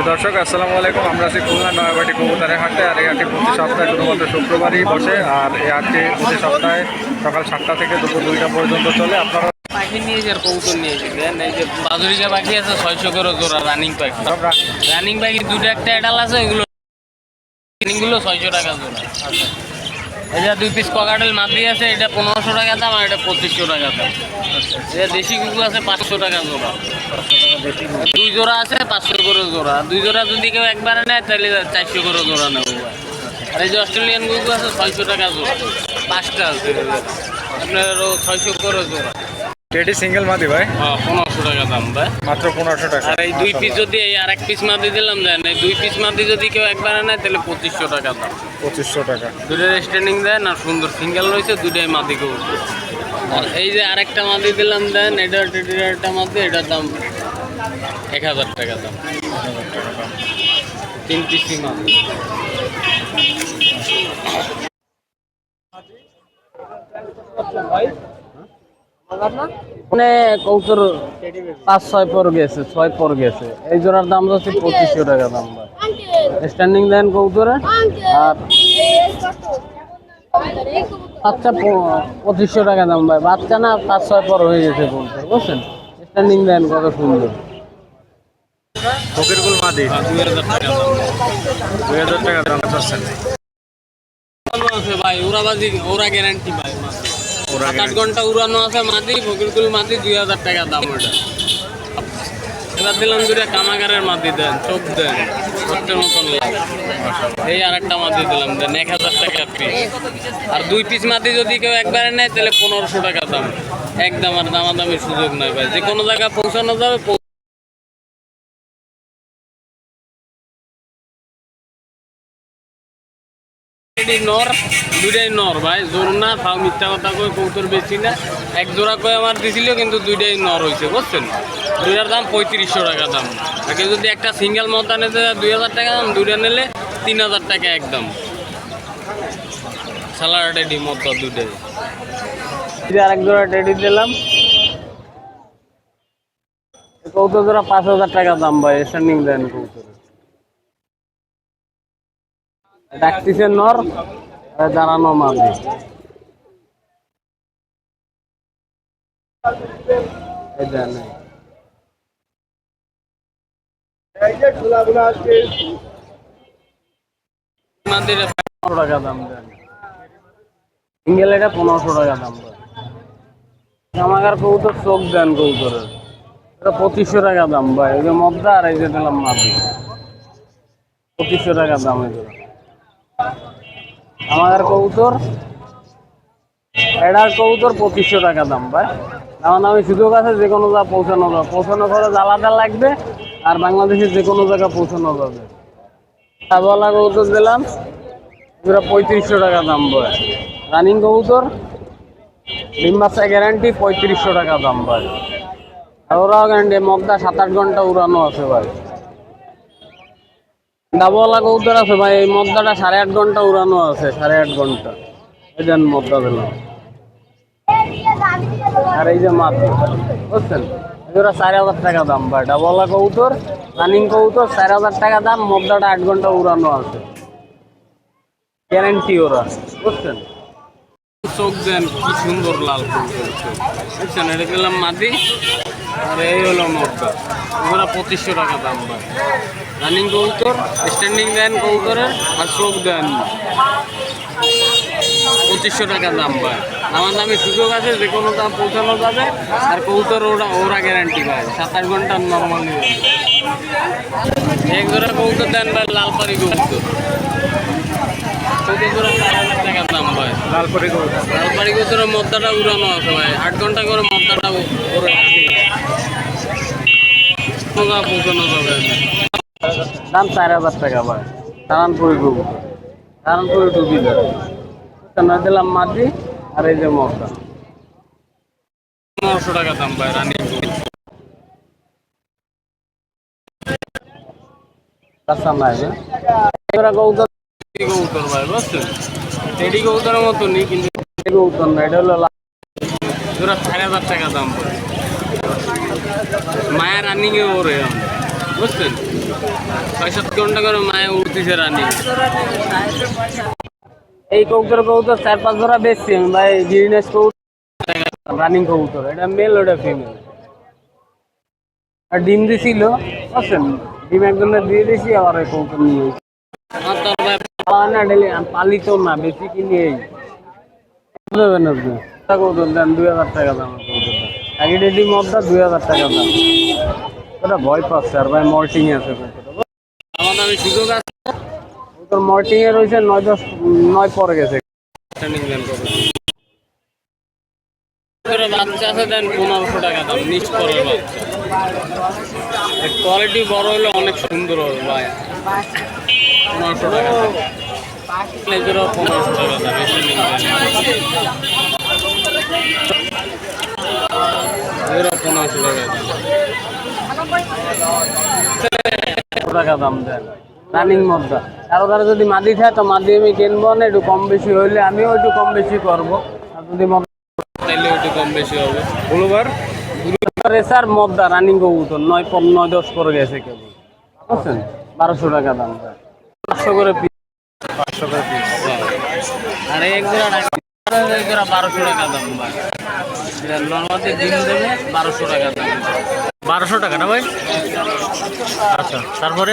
প্রিয় দর্শক আসসালামু আলাইকুম আমরা আছি খুলনা নয়াবাটি কবুতারের হাটে আর এই হাটটি প্রতি সপ্তাহে শুধুমাত্র শুক্রবারই বসে আর এই হাটটি প্রতি সপ্তাহে সকাল সাতটা থেকে দুপুর দুইটা পর্যন্ত চলে আপনারা পাখি নিয়েছে আর কবুতর নিয়েছে দেন এই যে বাজুরিকা পাখি আছে ছয়শো করে জোড়া রানিং পাখি রানিং পাখি দুটো একটা এডাল আছে ওইগুলো রানিংগুলো ছয়শো টাকা জোড়া এই যে দুই পিস ককাটেল মাটি আছে, এটা পনেরোশো টাকা দাম আর এটা পঁচিশশো টাকা দাম। এটা দেশি কুকুর আছে, পাঁচশো টাকা জোড়া। দুই জোড়া আছে, পাঁচশো করে জোড়া। দুই জোড়া যদি কেউ একবারে নেয়, তাহলে চারশো করে জোড়া নেব আর এই যে অস্ট্রেলিয়ান কুকুর আছে, ছয়শো টাকা জোড়া। পাঁচটা আছে। আপনার ছয়শো করে জোড়া। এটি সিঙ্গেল মাদি ভাই। হ্যাঁ পনেরোশো টাকা দাম ভাই। মাত্র পনেরোশো টাকা। আর এই দুই পিস যদি এই আর এক পিস মাদি দিলাম দেন এই দুই পিস মাদি যদি কেউ একবার নেয় তাহলে পঁচিশশো টাকা দাম। পঁচিশশো টাকা। দুটোর স্ট্যান্ডিং দেন আর সুন্দর সিঙ্গেল রয়েছে দুটাই মাদি কেউ আর এই যে আরেকটা মাদি দিলাম দেন এটা একটা মাদি এটার দাম এক হাজার টাকা দাম। তিন পিসি মাদি। মানে কৌতর পাঁচ ছয় পর গেছে ছয় পর গেছে। এই জোড়ার দাম হচ্ছে পঁচিশশো টাকা দাম ভাই। স্ট্যান্ডিং দেন কৌতরে আর বাচ্চা পঁচিশশো টাকা দাম ভাই। বাচ্চা না পাঁচ ছয় পর হয়ে গেছে কৌতর বুঝছেন? স্ট্যান্ডিং দেন কত সুন্দর। ফকিরগুল মাদি। দুই হাজার টাকা দাম। দুই হাজার টাকা দাম চাচ্ছেন ভালো আছে ভাই। ওরাবাজি ওরা গ্যারান্টি ভাই ওরা সাত আট ঘণ্টা উড়ানো আছে দুই হাজার টাকা দাম ওটা। এবার দিলাম দুটা কামাগারের দেন চোখ দেন মতন এই আর একটা মাটি দিলাম দেন এক হাজার টাকা পিস আর দুই পিস মাটি যদি কেউ একবারে নেয় তাহলে পনেরোশো টাকা দাম। একদম আর দামাদামির সুযোগ নয় ভাই। যে কোনো জায়গায় পৌঁছানো যাবে পৌ- নর, দুইটাই নর, ভাই, জোর না, তাও মিথ্যা কথা কয়ে কৌতর বেশি না। এক জোড়া আমার দিছিল, কিন্তু দুইটাই নর হয়েছে বুঝছেন? দুইটার দাম পঁয়ত্রিশশো টাকা দাম। আর যদি একটা সিঙ্গেল মতা নিতে দুই হাজার টাকা দাম, দুইটা নিলে তিন হাজার টাকা একদম সালার টেডি মতো দুইটাই। আর এক জোড়া টেডি দিলাম। কৌতর জোড়া পাঁচ হাজার টাকা দাম, ভাই স্ট্যান্ডিং দেন কৌতর ডাকতিছে নর দাঁড়ানো মাঝে এই দেন এই। মাদিরে পনেরো টাকা দাম দেন। এটা পনেরোশো টাকা কৌতর চোখ দেন কৌতরের এটা পঁচিশশো টাকা দাম ভাই ওই যে মদ্দা আর এই যে দিলাম মাদি। পঁচিশশো টাকা দাম এগুলো। আমাদের কবুতর, এটার কবুতর পঁচিশশো টাকা দাম ভাই। আমার আমি সুযোগ আছে যে কোনো জায়গা পৌঁছানো যাবে। পৌঁছানো খরচ আলাদা লাগবে আর বাংলাদেশের যে কোনো জায়গায় পৌঁছানো যাবে। সাবলা কবুতর দিলাম, এগুলো পঁয়ত্রিশশো টাকা দাম ভাই। রানিং কবুতর, ডিম বাচ্চা গ্যারান্টি পঁয়ত্রিশশো টাকা দাম ভাই। ওরাও গ্যারান্টি মগদা সাত আট ঘণ্টা উড়ানো আছে ভাই। ডাবলা কৌতর আছে ভাই, এই মদ্দাটা সাড়ে আট ঘণ্টা উড়ানো আছে, সাড়ে আট ঘণ্টা। এই দেন মদ্দা দিলাম আর এই যে মাছ বুঝছেন? এগুলো চার হাজার টাকা দাম ভাই, ডাবলা কৌতর রানিং কৌতর চার হাজার টাকা দাম, মদ্দাটা আট ঘণ্টা উড়ানো আছে। গ্যারেন্টি ওরা, বুঝছেন? চোখ দেন কি সুন্দর লাল বুঝছেন? এটা দিলাম মাটি আর এই হলো মদ্দা ওগুলো পঁচিশশো টাকা দাম ভাই। রানিং কৌতর স্ট্যান্ডিং দেন কৌতরের আর চোখ দেন পঁচিশশো টাকা দাম পায়। আমার দামে সুযোগ আছে যে কোনো দাম পৌঁছানো যাবে আর কৌতর ওরা ওরা গ্যারান্টি পায়। সাত আট ঘণ্টা নর্মাল এক জোড়া কৌতর দেন ভাই লালপাড়ি কৌতর লালপাড়ি কৌতরের মদ্দাটা উড়ানো আছে ভাই। আট ঘণ্টা করে মদ্দাটা ওরে পৌঁছানো যাবে। দাম চার হাজার টাকা ভাই। নারায়ণপুরি ডুবু নারায়ণপুরি ডুবি না দিলাম মাটি আর এই যে মশলা পনেরোশো টাকা দাম ভাই রানি কাঁচা নাই এবার কৌতর কৌতর ভাই বুঝছেন? টেডি কৌতরের মতো নেই কিন্তু টেডি না এটা হলো জোড়া চার হাজার টাকা দাম পড়ে মায়া রানিংয়ে ওরে বুঝছেন? ছয় সাত ঘণ্টা করে মায়ে উঠতেছে রানি। এই কৌতর কৌতর চার পাঁচ ধরা আমি, ভাই গিরিনেস কৌতর রানিং কৌতর এটা মেল ওটা ফিমেল আর ডিম দিছিল, বুঝছেন? ডিম একজনের দিয়ে দিয়েছি আবার ওই নিয়ে না বেশি কিনে এই। দুই হাজার টাকা দুই হাজার টাকা ভয় ভাই মল্টিং আছে কৌতরটা আমার আমি সুযোগ আছে। তোর মর্টিং এ রয়েছে নয় দশ নয় পরে গেছে। বাচ্চা আছে দেন পনেরোশো টাকা দাম নিচ পরের বাচ্চা। কোয়ালিটি বড় হলে অনেক সুন্দর হবে ভাই। পনেরোশো টাকা পনেরোশো টাকা দাম এসে এগুলো পনেরোশো টাকা দাম। টাকা দাম দেন রানিং মধ্যে কারও কারও যদি মাদি থাকে তো মাদি আমি কিনবো না একটু কম বেশি হইলে আমিও একটু কম বেশি করব। আর যদি তাইলে একটু কম বেশি হবে। ব্লুবার রেসার মদ্দা রানিং কবুতর নয় নয় দশ করে গেছে কেবল। বুঝছেন? বারোশো টাকা দাম। পাঁচশো করে পিস পাঁচশো করে পিস আর এক জোড়া বারোশো টাকা দাম ভাই। নর্মালি ডিম দেবে বারোশো টাকা দাম। বারোশো টাকা না ভাই? আচ্ছা তারপরে?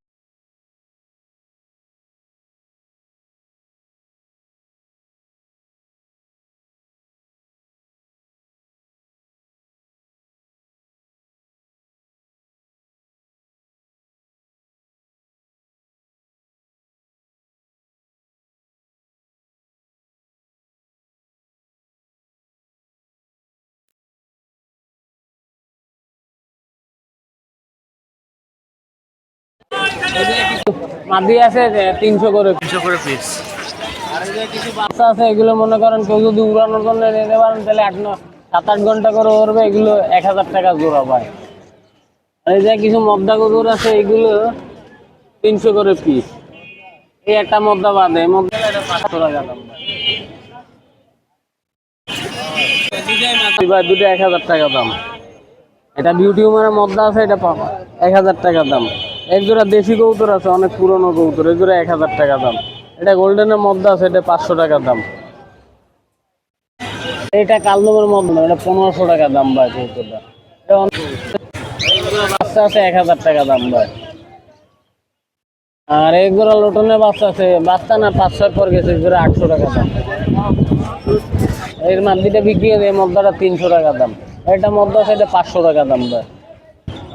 মাদি আছে তিনশো করে তিনশো করে পিস আর এই কিছু বাচ্চা আছে এগুলো মনে করেন কেউ যদি উড়ানোর জন্য নিতে পারেন তাহলে আট ন- সাত আট ঘণ্টা করে উড়বে এগুলো এক হাজার টাকা জোড়া পায়। আর এই যে কিছু মদ্দা কুকুর আছে এগুলো তিনশো করে পিস এই একটা মদ্দা এই মদ্দা পাঁচশো টাকা দাম। ভাই দুটো এক হাজার টাকা দাম। এটা বিউটি উমারের মদ্দা আছে এটা পাবা এক হাজার টাকা দাম। এক জোড়া দেশি কৌতর আছে অনেক পুরনো কৌতর এই জোড়া এক হাজার টাকা দাম। এটা গোল্ডেনের মদ্দা আছে এটা পাঁচশো টাকা দাম। এটা কালদমের না, এটা পনেরোশো টাকা দাম ভাই কৌতরটা বাচ্চা আছে এক হাজার টাকা দাম ভাই। আর এক জোড়া লোটনের বাচ্চা আছে বাচ্চা না পাঁচ পর গেছে জোড়া আটশো টাকা এর মাদ্দিটা বিক্রি করে এই মদ্দাটা তিনশো টাকা দাম। এটা মদ্দা আছে এটা পাঁচশো টাকা দাম ভাই।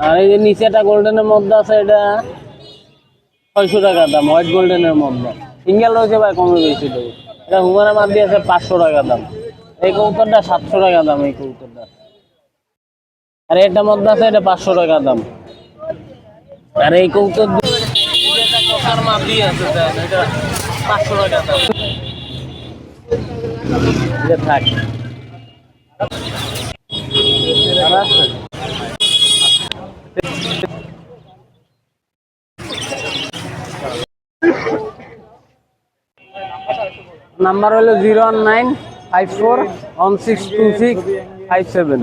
আর এই যে নিচে নিচেটা গোল্ডেনের মধ্যে আছে, এটা ছয়শো টাকা দাম হোয়াইট গোল্ডেনের মধ্যে। সিঙ্গেল রয়েছে ভাই, কমে বেশি দেবো। এটা হুমারা মাদ্দি আছে পাঁচশো টাকা দাম। এই কৌতরটা সাতশো টাকা দাম, এই কৌতরটা আর এটা মধ্যে আছে, এটা পাঁচশো টাকা দাম। আর এই কৌতর মাদ্দি আছে, এটা পাঁচশো টাকা দাম। থাক। নাম্বার হলো zero one nine five four one six two six five seven.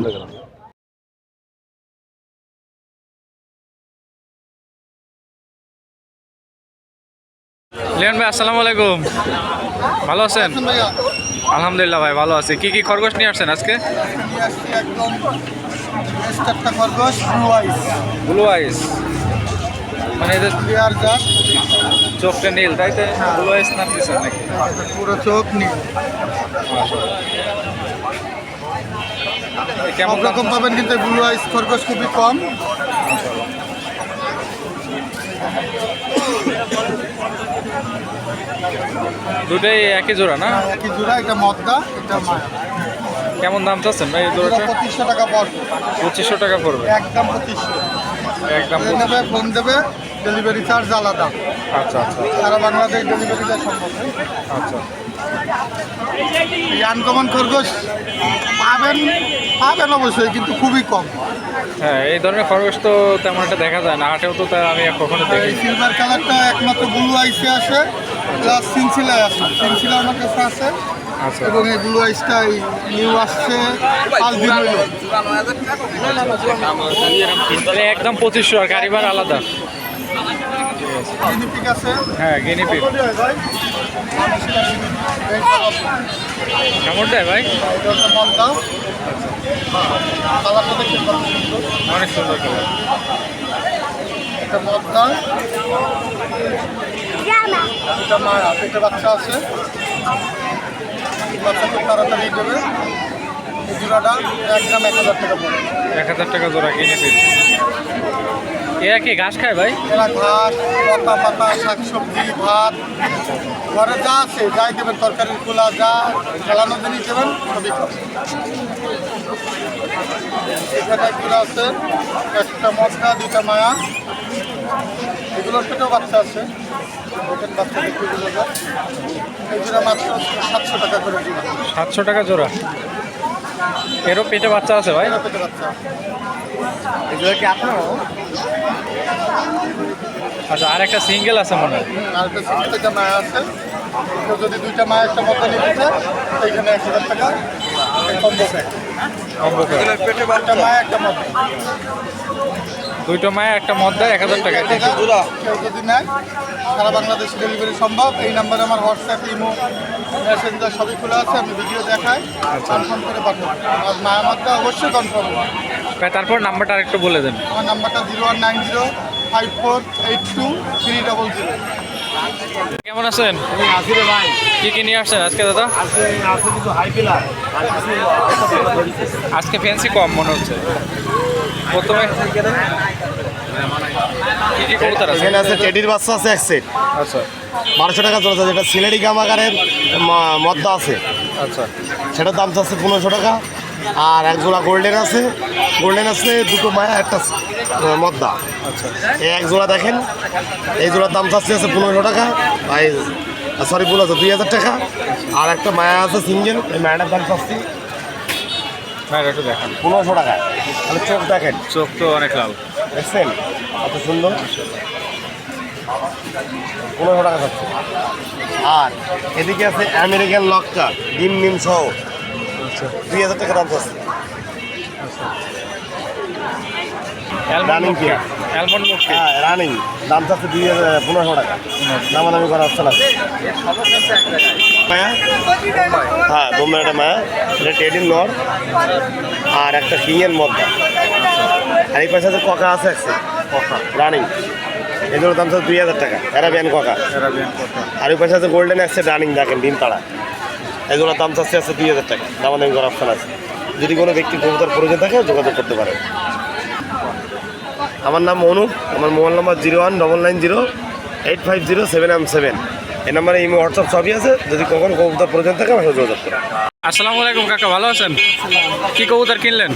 Liyan ভাই আসসালামু আলাইকুম। ভালো আছেন? আলহামদুলিল্লাহ ভাই ভালো আছি। কি কি খরগোশ নিয়ে আসছেন আজকে? খরগোশ ব্লু আইস ব্লু আইস মানে চোখটা নীল তাই তো? আইস নাম দিচ্ছেন নাকি? পুরো চোখ নীল। কেমন সব রকম পাবেন কিন্তু ব্লু আইস খরগোশ খুবই কম। দুটাই একই জোড়া না? একই জোড়া এটা মদ্দা এটা মায়া। কেমন দাম চাচ্ছেন ভাই জোড়াটা? পঁচিশশো টাকা পড়বে। পঁচিশশো টাকা পড়বে। একদম পঁচিশশো। একদম ফোন দেবে ডেলিভারি চার্জ আলাদা। আচ্ছা আচ্ছা। সারা বাংলাদেশ ডেলিভারি দেওয়া সম্ভব আচ্ছা। এই আনকমন খরগোশ পাবেন পাবেন অবশ্যই কিন্তু খুবই কম। হ্যাঁ এই ধরনের খরগোশ তো তেমন একটা দেখা যায় না। হাটেও তো তা আমি কখনো দেখি সিলভার কালারটা একমাত্র ব্লু আইসে আসে প্লাস সিনসিলায় আছে। সিনসিলা আমার কাছে আছে। আচ্ছা। এবং এই ব্লু আইসটা নিউ আসছে পাঁচ দিন হইল একদম পঁচিশশো আর গাড়ি ভাড়া আলাদা। জিনিপিক আছে? হ্যাঁ গিনিপি কেমন দেয় ভাই? মলদা সুন্দর অনেক সুন্দর কালার এটা মদনা। এটা মায়া এটা বাচ্চা আছে। বাচ্চা খুব তাড়াতাড়ি দেবে। জোড়াটা একদম এক হাজার টাকা এক হাজার টাকা জোড়া গিনিপি এরা কি ঘাস খায় ভাই? এরা ঘাস পাতা পাতা শাকসবজি ভাত। ঘরে যা আছে যাই দেবেন তরকারির খোলা যা খেলানো জিনিস দেবেন সবই খাবে এখানে এগুলো আছে একটা মশলা দুইটা মায়া। এগুলোর পেটেও বাচ্চা আছে। বাচ্চা এগুলো। এগুলো মাত্র সাতশো টাকা করে জোড়া। সাতশো টাকা জোড়া। এরও পেটে বাচ্চা আছে ভাই? এরা পেটে বাচ্চা এগুলো কি আপনার? আচ্ছা আর একটা সিঙ্গেল আছে মনে হয়। আর একটা সিক্স থেকে মায়া আছে। যদি দুইটা মায়ের একটা মতো নিতে চায় এইখানে এক হাজার টাকা কম্বো প্যাক কম্বো করে। একটা মায়া একটা মতো দুইটো মায়ে একটা মদ দেয় এক হাজার টাকা। কেউ যদি নেয় সারা বাংলাদেশে ডেলিভারি সম্ভব। এই নাম্বারে আমার হোয়াটসঅ্যাপ ইমো মেসেঞ্জার সবই খোলা আছে আমি ভিডিও দেখাই কনফার্ম করে পাঠাবো। আর মায়ামাতটা অবশ্যই কনফার্ম ভাই তারপর নাম্বারটা আরেকটু বলে দেন। আমার নাম্বারটা zero one nine zero five four eight two three double zero কেমন আছেন? কি কি নিয়ে আসছেন আজকে দাদা? আজকে ফ্যান্সি কম মনে হচ্ছে। প্রথমে এখানে আছে টেডির বাচ্চা আছে এক সেট আচ্ছা। বারোশো টাকা চলেছে যেটা সিলেটি গামাগারের ম- মদ্দা আছে। আচ্ছা। সেটার দাম চাচ্ছে পনেরোশো টাকা। আর এক জোড়া গোল্ডেন আছে। গোল্ডেন আছে দুটো মায়া একটা মদ্দা। আচ্ছা। এই এক জোড়া দেখেন। এই জোড়ার দাম চাচ্ছে আছে পনেরোশো টাকা। আর সরি ভুল আছে দুই হাজার টাকা। আর একটা মায়া আছে সিঙ্গেল। এই মায়াটার দাম চাচ্ছি হ্যাঁ একটু দেখান। পনেরোশো টাকা। তাহলে চোখ দেখেন। চোখ তো অনেক লাল। দেখছেন? কত সুন্দর। পনেরোশো টাকা চাচ্ছে আর এদিকে আছে আমেরিকান লকটা। ডিম মিম সহ। আচ্ছা। দুই হাজার টাকা দাম চাচ্ছে। অ্যালমন্ড অ্যালমন্ড মুক্তি হ্যাঁ রানিং দাম চাচ্ছে দুই হাজার পনেরোশো টাকা। দামাদামি করা মায়া? হ্যাঁ বোম্বে একটা মায়া। এটা নর আর একটা কিংয়ের মধ্যে আর এই পাশে যে ককা আছে একটা। ককা রানিং এগুলোর দাম চাচ্ছে দুই হাজার টাকা। অ্যারাবিয়ান ককা আর ওই পাশে আছে গোল্ডেন আছে রানিং দেখেন ডিম তাড়া এগুলোর দাম চাচ্ছে আছে দুই হাজার টাকা। দামাদামি করার অপশন আছে। যদি কোনো ব্যক্তি কবুতর প্রয়োজন থাকে যোগাযোগ করতে পারে আমার নাম অনুপ আমার mobile number zero one double nine zero eight five zero seven M seven. এই নাম্বারে ইমো হোয়াটসঅ্যাপ সবই আছে। যদি কখনো কবুতর প্রয়োজন থাকে আমার সাথে যোগাযোগ করুন আসসালামু আলাইকুম কাকা ভালো আছেন? কি কবুতর কিনলেন?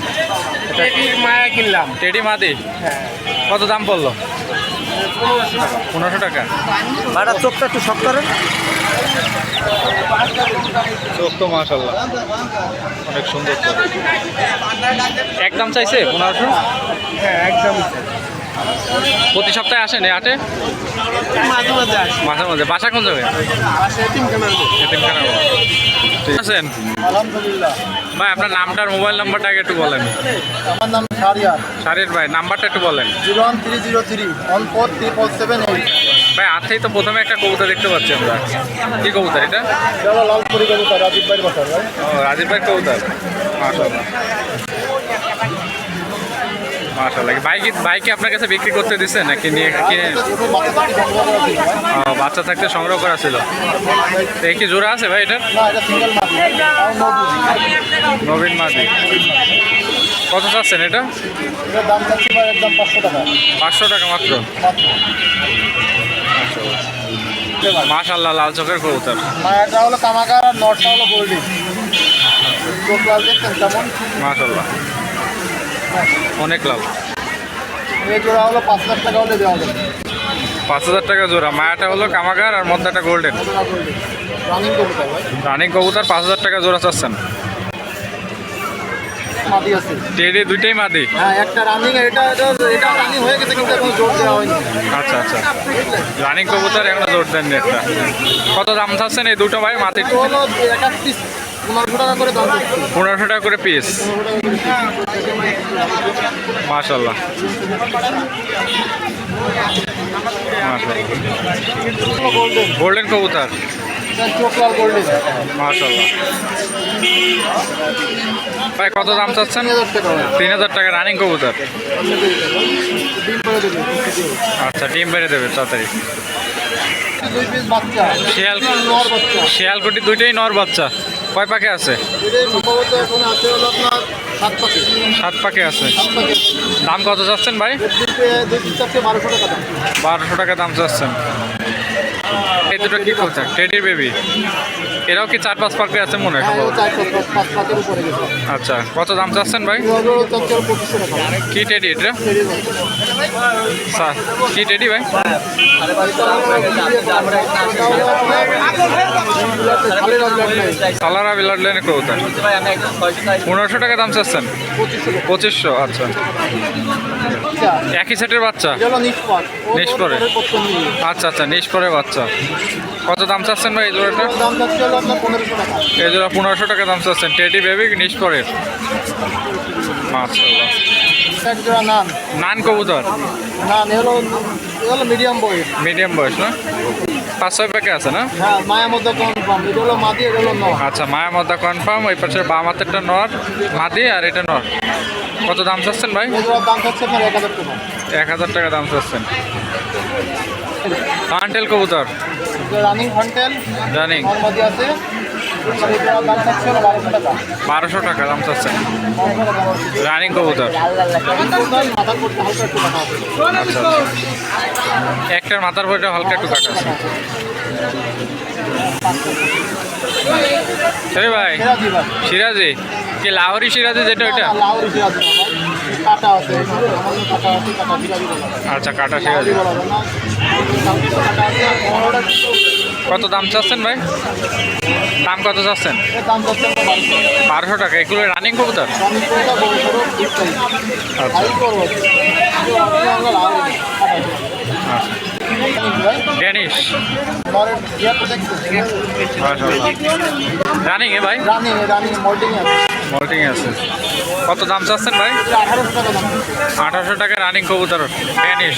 মায়া কিনলাম। টেডি মাদি? কত দাম পড়ল? পনেরোশো টাকা। ভাড়া চোখটা একটু শক্ত করেন। চোখ তো মাশাল্লাহ অনেক সুন্দর একদম চাইছে পনেরোশো? হ্যাঁ একদম প্রতি সপ্তাহে আসেন এই হাটে মাঝে মাঝে বাসা কোন যাবে ঠিক আছেন আলহামদুলিল্লাহ। ভাই আপনার নামটা আর মোবাইল নাম্বারটা আগে একটু বলেন। আমার নাম শারিয়ার শারির ভাই নাম্বারটা একটু বলেন। Zero one three zero three one four triple seven eight. ভাই হাতেই তো প্রথমে একটা কবুতর দেখতে পাচ্ছি আমরা। কি কবুতর এটা? লালপুরি কবুতর রাজীব ভাই। ও রাজীব ভাই কবুতর। মাশাল্লাহ বাইকে বাইকে আপনার কাছে বিক্রি করতে দিচ্ছে নাকি নিয়ে কিনে? বাচ্চা থাকতে সংগ্রহ করা ছিল। এই কি জোড়া আছে ভাই এটা না এটা সিঙ্গেল মাদি তাও নবুজি নবীন মাদি। কত চাচ্ছেন এটা? এটার পাঁচশো টাকা মাত্র। মাশাল্লাহ লাল চোখের কবুতর। মায়াটা হলো কামাকার আর নটটা হলো গোল্ডিং মাশাল্লাহ অনেক লাভ। এই জোড়া হলো পাঁচ লাখ টাকা হলে দেওয়া যাবে। পাঁচ হাজার টাকা জোড়া মায়াটা হলো কামাগার আর মদ্দাটা গোল্ডেন। রানিং কবুতর ভাই। রানিং কবুতর পাঁচ হাজার টাকা জোড়া চাচ্ছেন। মাদি আছে। টেডি দুইটাই মাদি? হ্যাঁ একটা রানিং এটা এটা এটা রানিং হয়ে গেছে কিন্তু এখন জোর দেওয়া হয়নি। আচ্ছা আচ্ছা। রানিং কবুতর এখনও জোর দেননি একটা। কত দাম চাচ্ছেন এই দুটো ভাই মাটি হলো এক এক পিস পনেরোশো টাকা করে পিস মাশাল্লাহ গোল্ডেন গোল্ডেন কবুতর। মাশাল্লাহ ভাই কত দাম চাচ্ছেন? তিন হাজার টাকা রানিং কবুতর। আচ্ছা ডিম বেড়ে দেবে তাড়াতাড়ি। শিয়ালকুটি দুইটাই নর বাচ্চা। কয় পাকে আছে? সম্ভবত এখন আছে হলো আপনার সাত পাকে আছে। দাম কত চাচ্ছেন ভাই? বারোশো টাকা দাম। বারোশো টাকা দাম চাচ্ছেন। এই দুটো কি করছে টেডির বেবি? এরাও কি চার পাঁচ পাকে আছে মনে হয় হ্যাঁ আচ্ছা কত দাম চাচ্ছেন ভাই? কি টেডি এটা? কি টেডি ভাই? সালারা বিলার লাইনে কবুতর। পনেরোশো টাকা দাম চাচ্ছেন? পঁচিশশো আচ্ছা। একই সেটের বাচ্চা? নিষ্পাট। আচ্ছা আচ্ছা নিষ্পরে বাচ্চা। কত দাম চাচ্ছেন ভাই এই জোড়াটা? আপনার পনেরোশো টাকা। এই জোড়া পনেরোশো টাকা দাম চাচ্ছেন। টেডি বেবি নিষ্পরের নান। কবুতর? মিডিয়াম বই মিডিয়াম বয়স। না? পাঁচ ছয় প্যাকে আছে না? হ্যাঁ মায়ের মধ্যে কনফার্ম এটা হলো মাদি এটা হলো ন আচ্ছা মায়া মদ্দা কনফার্ম ওই পাশে বাম হাতেরটা নর মাদি আর এটা নর। কত দাম চাচ্ছেন ভাই? দাম এক হাজার টাকা। এক হাজার টাকা দাম চাচ্ছেন। কান্টেল কবুতর? রানিং ফন্টেল রানিং নর্মাদি আছে। বারোশো টাকা দাম চাচ্ছেন বারোশো রানিং কবুতর। আচ্ছা। একটার মাথার বইটা হালকা একটু কাটা আছে। সরি ভাই সিরাজি কি লাহোরি সিরাজি যেটা ওইটা? যায় আচ্ছা কাটা সিরাজি। কত দাম চাচ্ছেন ভাই? দাম কত চাচ্ছেন? বারোশো টাকা। এগুলো রানিং কবুতর? আচ্ছা। আচ্ছা ড্যানিশ দেখছেন রানিং এ ভাই? মল্টিং আছে। কত দাম চাচ্ছেন ভাই? আঠারোশো টাকা রানিং কবুতর। ড্যানিশ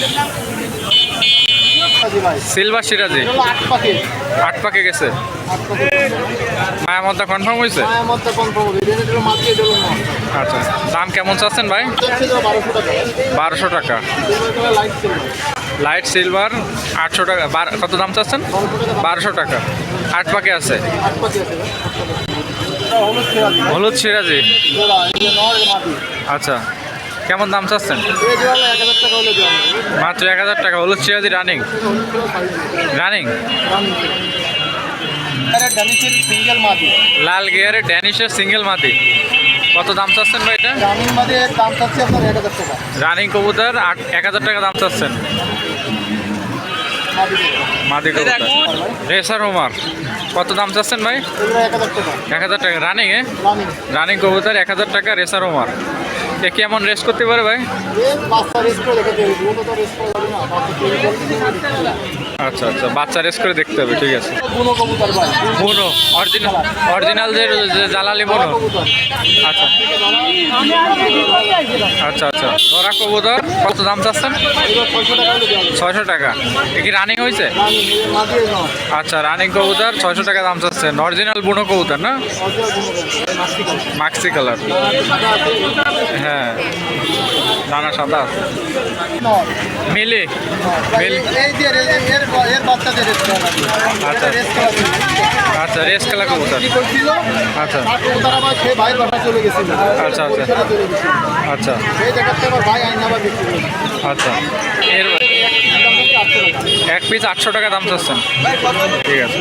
সিলভার সিরাজি। আট পাকে গেছে। মায়া মধ্যে কনফার্ম হয়েছে? আচ্ছা দাম কেমন চাচ্ছেন ভাই? বারোশো টাকা। লাইট সিলভার আটশো টাকা। কত দাম চাচ্ছেন? বারোশো টাকা আট পাকে আছে। হলুদ সিরাজি। আচ্ছা। কেমন দাম চাচ্ছেন? হলে মাত্র এক হাজার টাকা হলুদ সিরাজি রানিং রানিং লাল গিয়ারে ড্যানিশের সিঙ্গেল মাটি কত দাম চাচ্ছেন ভাই এটা? রানিং কবুতর এক হাজার টাকা দাম চাচ্ছেন। মাদি কবুতর। রেসার হোমার কত দাম চাচ্ছেন ভাই? এক হাজার টাকা। রানিং এ? রানিং রানিং কবুতর এক হাজার টাকা রেসার হোমার এ কি এমন রেস করতে পারে ভাই? আচ্ছা আচ্ছা বাচ্চা রেস করে দেখতে হবে, ঠিক আছে। বুনো অরিজিনাল অরিজিনাল যে জালালি বনো আচ্ছা। আচ্ছা আচ্ছা। ধরা কবুতর, কত দাম চাচ্ছেন? ছয়শো টাকা। এ কি রানিং হয়েছে? আচ্ছা রানিং কবুতর, ছয়শো টাকা দাম চাচ্ছেন। অরিজিনাল বুনো কবুতর, না? মাক্সি কালার হ্যাঁ। রানা সাদা। মিলি যে এর বাচ্চাদের রেস্ট আচ্ছা। রেস্ট আচ্ছা রেস খেলা কবুতর। কি করছিল? আচ্ছা। সে বাসা চলে গেছিল। আচ্ছা, আচ্ছা। আচ্ছা। সেই জায়গাতে আবার ভাই আইন আবার বিক্রি আচ্ছা। এর এক পিস আটশো টাকা দাম চাচ্ছেন। ঠিক আছে।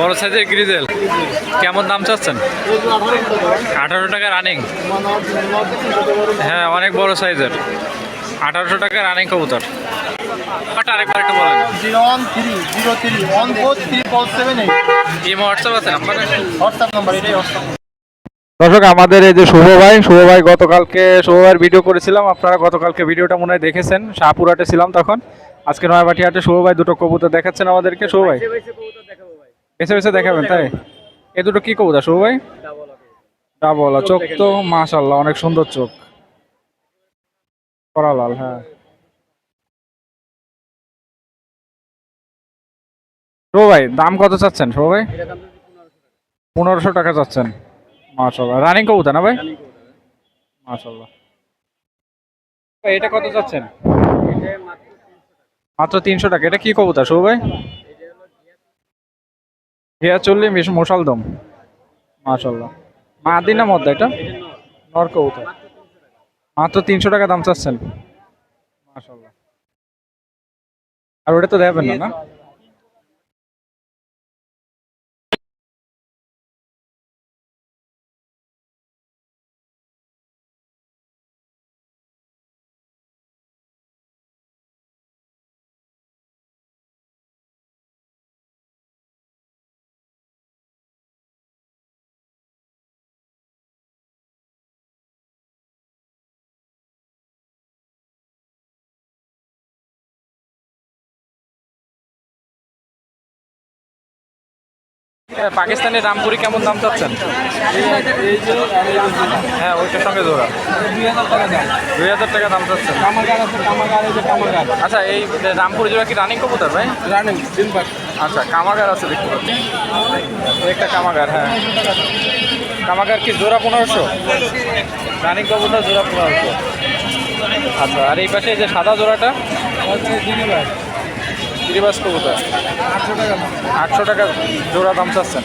বড় সাইজের গ্রিজেল। কেমন দাম চাচ্ছেন? আঠারোশো টাকা। আঠারো টাকা রানিং। মানে হ্যাঁ অনেক বড় সাইজের। আঠারোশো টাকা রানিং কবুতর। নাম্বারটা আরেকবার একটু বলেন। Zero one three zero three one four three four seven eight. Imo WhatsApp আছে নাম্বারে হোয়াটসঅ্যাপ নাম্বার এটাই হোয়াটসঅ্যাপ দর্শক আমাদের এই যে শুভ ভাই শুভ ভাই গতকালকে শুভ ভাইয়ের ভিডিও করেছিলাম। আপনারা গতকালকে ভিডিওটা মনে হয় দেখেছেন শাহপুরহাটে ছিলাম তখন। আজকে নয়াবাটি হাটে শুভ ভাই দুটো কবুতর দেখাচ্ছেন আমাদেরকে। শুভ ভাই বেছে বেছে দেখাবেন তাই? এ দুটো কি কবুতর শুভ ভাই? ডাবল চোখ তো মাশাল্লাহ অনেক সুন্দর চোখ। করা লাল হ্যাঁ। শুভ ভাই দাম কত চাচ্ছেন? শুভ ভাই? পনেরোশো টাকা চাচ্ছেন। মাশাল্লাহ রানিং কবুতর না ভাই? মাশাল্লাহ ভাই, এটা কত চাচ্ছেন? মাত্র তিনশো টাকা। এটা কি কবুতর শুভ ভাই? ঘিয়া চল্লি মিশ মশালদম মাশাল্লাহ মাদি না মদ্দা এটা? নর কবুতর। মাত্র তিনশো টাকা দাম চাচ্ছেন। মাশাল্লাহ আর ওটা তো দেবেন না না? পাকিস্তানি রামপুরি কেমন দাম চাচ্ছেন? হ্যাঁ ওইটার সঙ্গে জোড়া। দুই হাজার টাকা দাম চাচ্ছেন। আচ্ছা এই রামপুরি জোড়া কি রানিং কবুতর ভাই? রানিং আচ্ছা কামাগার আছে দেখতে পাচ্ছি। একটা কামাগার হ্যাঁ। কামাগার কি জোড়া পনেরোশো? রানিং কবুতর জোড়া পনেরোশো। আচ্ছা আর এই পাশে যে সাদা জোড়াটা? গিরিবাস কবুতর। আটশো টাকা জোড়া দাম চাচ্ছেন।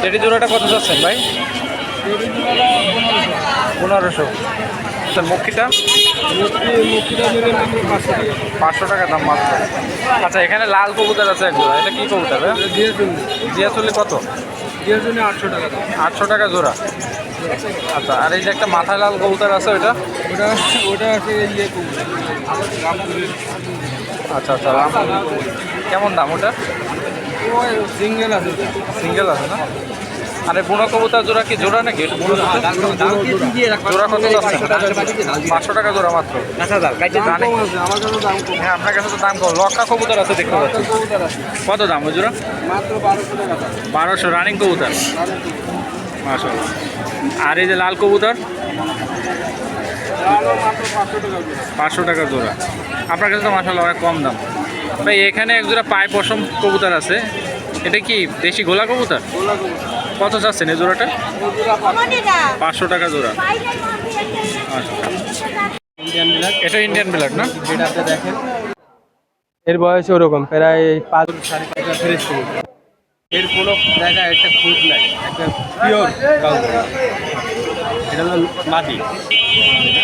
টেডি জোড়াটা কত চাচ্ছেন ভাই? পনেরোশো। আচ্ছা মক্ষিটা পাঁচশো টাকা দাম মাত্র। আচ্ছা এখানে লাল কবুতর আছে এক জোড়া এটা কি কবুতর জিয়াচল্লি কত? আটশো টাকা আটশো টাকা জোড়া। আচ্ছা আর এই যে একটা মাথায় লাল কবুতর আছে ওইটা? ওটা ওটা ইয়ে আচ্ছা আচ্ছা কেমন দাম ওটা সিঙ্গেল আছে সিঙ্গেল আছে না? আরে বুনো কবুতর জোড়া কি জোড়া নাকি? জোড়া কত পাঁচশো টাকা জোড়া মাত্র। হ্যাঁ আপনার কাছে তো দাম কম। লক্কা কবুতর আছে দেখতে পাচ্ছি। কত দাম ওই জোড়া? বারোশো রানিং কবুতর? মাসো আর এই যে লাল কবুতর? পাঁচশো টাকা জোড়া। আপনার কাছে তো মাসাল্লাহ অনেক কম দাম। ভাই, এখানে এক জোড়া পায়ে পশম কবুতর আছে। এটা কি দেশি গোলা কবুতর? কত চাচ্ছেন এই জোড়াটা? পাঁচশো টাকা জোড়া। এটা ইন্ডিয়ান ব্লাড না? এর বয়স ওরকম, প্রায় পাঁচ সাড়ে পাঁচ এর কোনো জায়গায় একটা খুঁত নাই, একটা পিওর এটা হলো মাদি।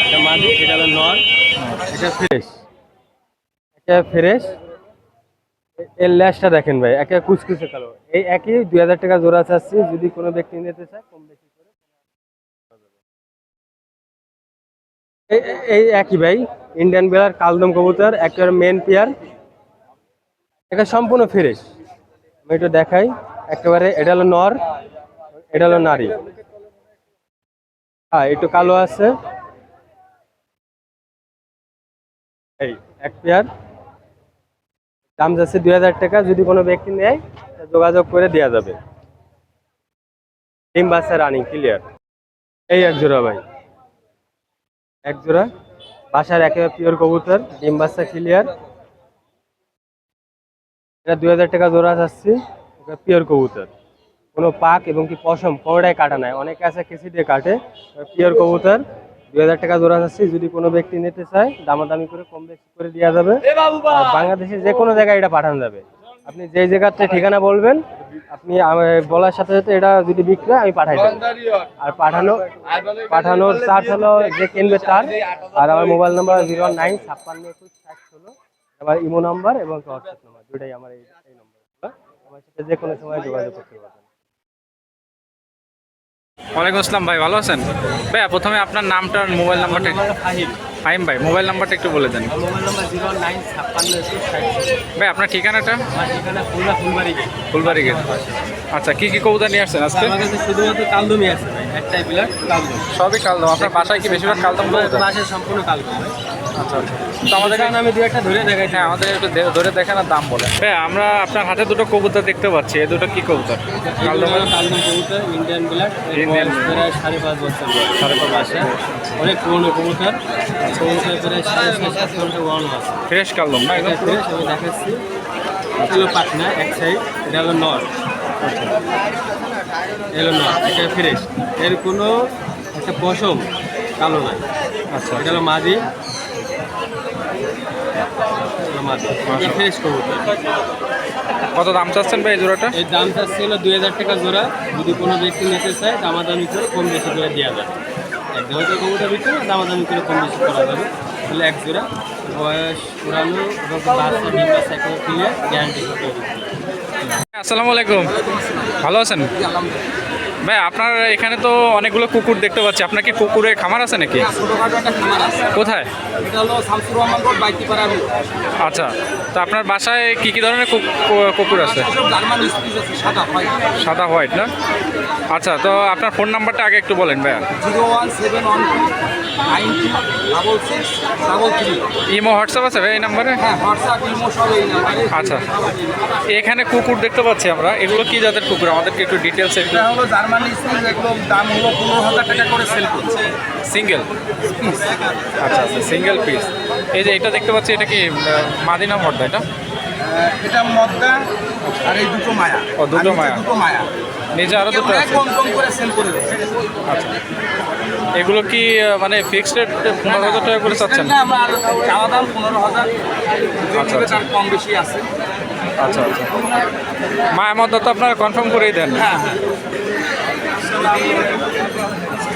এটা মাদি, এটা হলো নর, এটা ফ্রেশ। এটা ফ্রেশ। এর ল্যাশটা দেখেন ভাই, একে কুচকুচে কালো। এই একই দুই হাজার টাকা জোড়া চাচ্ছি যদি কোনো ব্যক্তি নিতে চায়, কম বেশি করে। এই- একই ভাই ইন্ডিয়ান বেলার কালদম কবুতর একেবারে মেন পেয়ার এটা সম্পূর্ণ ফ্রেশ। আমি একটু দেখাই, একেবারে এটা হলো নর, এটা হলো নারী। হ্যাঁ একটু কালো আছে। এই, এক পেয়ার। দাম যাচ্ছে দুই হাজার টাকা, যদি কোনো ব্যক্তি নেয় যোগাযোগ করে দেওয়া যাবে। ডিম বাচ্চা রানিং ক্লিয়ার এই এক জোড়া ভাই। এক জোড়া। বাসার একেবারে পিওর কবুতর, ডিম বাচ্চা ক্লিয়ার এটা দুই হাজার টাকা জোড়া যাচ্ছি পিওর কবুতর। কোনো পাক এবং কি পশম কোনোটাই কাটা নাই। অনেকে আছে কেসি দিয়ে কাটে পিওর কবুতর। দুই হাজার টাকা জোড়া যাচ্ছি যদি কোনো ব্যক্তি নিতে চায় দামাদামি করে কম বেশি করে দেওয়া যাবে। বাংলাদেশে যে কোনো জায়গায় এটা পাঠানো যাবে। আপনি যেই জায়গাতে ঠিকানা বলবেন আপনি বলার সাথে সাথে এটা যদি বিক্রি হয় আমি পাঠাই দেবো। আর পাঠানো পাঠানোর চার্জ হলো যে কিনবে তার। আর আমার মোবাইল নাম্বার জিরো নাইন ছাপ্পান্ন একুশ ষাট ষোলো। আমার ইমো নাম্বার এবং হোয়াটসঅ্যাপ নাম্বার। দুটাই আমার এই এই নম্বর। আমার সাথে যে কোনো সময় যোগাযোগ করতে পারবেন ওয়ালাইকুম আসসালাম ভাই ভালো আছেন? ভাইয়া প্রথমে আপনার নামটা মোবাইল নাম্বারটা ফাইম ভাই মোবাইল নাম্বারটা একটু বলে দেন। ভাই আপনার ঠিকানাটা? ফুলবাড়ি গেট। আচ্ছা কি কি কবুতর নিয়ে আসছেন আজকে? শুধুমাত্র কালদমই আছে ভাই একটাই পিলার কালদম। সবই কালদম। আপনার বাসায় কি বেশিরভাগ কালদম বাসের সম্পূর্ণ কালদম ভাই। আচ্ছা আচ্ছা। তো আমাদের কারণ আমি দু একটা ধরে দেখাই হ্যাঁ আমাদের একটু ধরে দেখেন আর দাম বলে হ্যাঁ আমরা আপনার হাতে দুটো কবুতর দেখতে পাচ্ছি। এই দুটো কি কবুতর? কালদম কালদম কবুতর ইন্ডিয়ান প্রায় সাড়ে পাঁচ বছর সাড়ে পাঁচ মাসে অনেক পুরনো কবুতর। কবুতর প্রায় সাড়ে ছয় সাত ঘণ্টা ওয়ান আছে। ফ্রেশ কালদম না? এটা ফ্রেশ আমি দেখাচ্ছি। এটা পাটনা এক সাইড এটা হলো নর এটা হলো এটা ফ্রেশ এর কোনো একটা পশম কালো নাই। আচ্ছা। এটা হলো মাদি। ফ্রেশ কবুতর কত দাম চাচ্ছেন ভাই জোড়াটা? এর দাম চাচ্ছে হলো দুই হাজার টাকা জোড়া। যদি কোনো ব্যক্তি নিতে চায় দামাদামি করে কম বেশি করে দেওয়া যাবে। এক দেওয়া কবুতর ভিতরে দামাদামি করে কম বেশি করা যাবে। তাহলে এক জোড়া। বয়স পুরানো এবং বাচ্চা ডিম বাচ্চা করে কিনে গ্যারান্টি আসসালামু আলাইকুম। ভালো আছেন? ভাই আপনার এখানে তো অনেকগুলো কুকুর দেখতে পাচ্ছি। আপনার কি কুকুরের খামার আছে নাকি? আছে। কোথায়? আচ্ছা তো আপনার বাসায় কি কি ধরনের কুকুর আছে? সাদা হয় হোয়াইট না? আচ্ছা তো আপনার ফোন নাম্বারটা আগে একটু বলেন ভাইয়া। Zero one seven one Imo WhatsApp আছে ভাই এই নাম্বারে? হ্যাঁ এই নাম্বারে। আচ্ছা এখানে কুকুর দেখতে পাচ্ছি আমরা। এগুলো কি জাতের কুকুর? আমাদেরকে একটু ডিটেলস একটু জার্মান স্পিচ এগুলো দাম হলো পনেরো হাজার টাকা করে সেল করছে। সিঙ্গেল আচ্ছা আচ্ছা সিঙ্গেল পিস এই যে এটা দেখতে পাচ্ছি এটা কি মাদিনা মর্দা এটা? এটা মদ্দা আর এই দুটো মায়া। ও, দুটো মায়া। দুটো মায়া। নিজে আরও দুটো আছে? কম কম করে সেল করে আচ্ছা। এগুলো কি মানে ফিক্সড রেট পনেরো হাজার টাকা করে চাচ্ছেন? এটা আমার চাওয়া দাম পনেরো হাজার। আচ্ছা, আচ্ছা। কম বেশি আছে। আচ্ছা আচ্ছা। মায়ের মধ্যে তো আপনারা কনফার্ম করেই দেন। হ্যাঁ হ্যাঁ। Obrigado.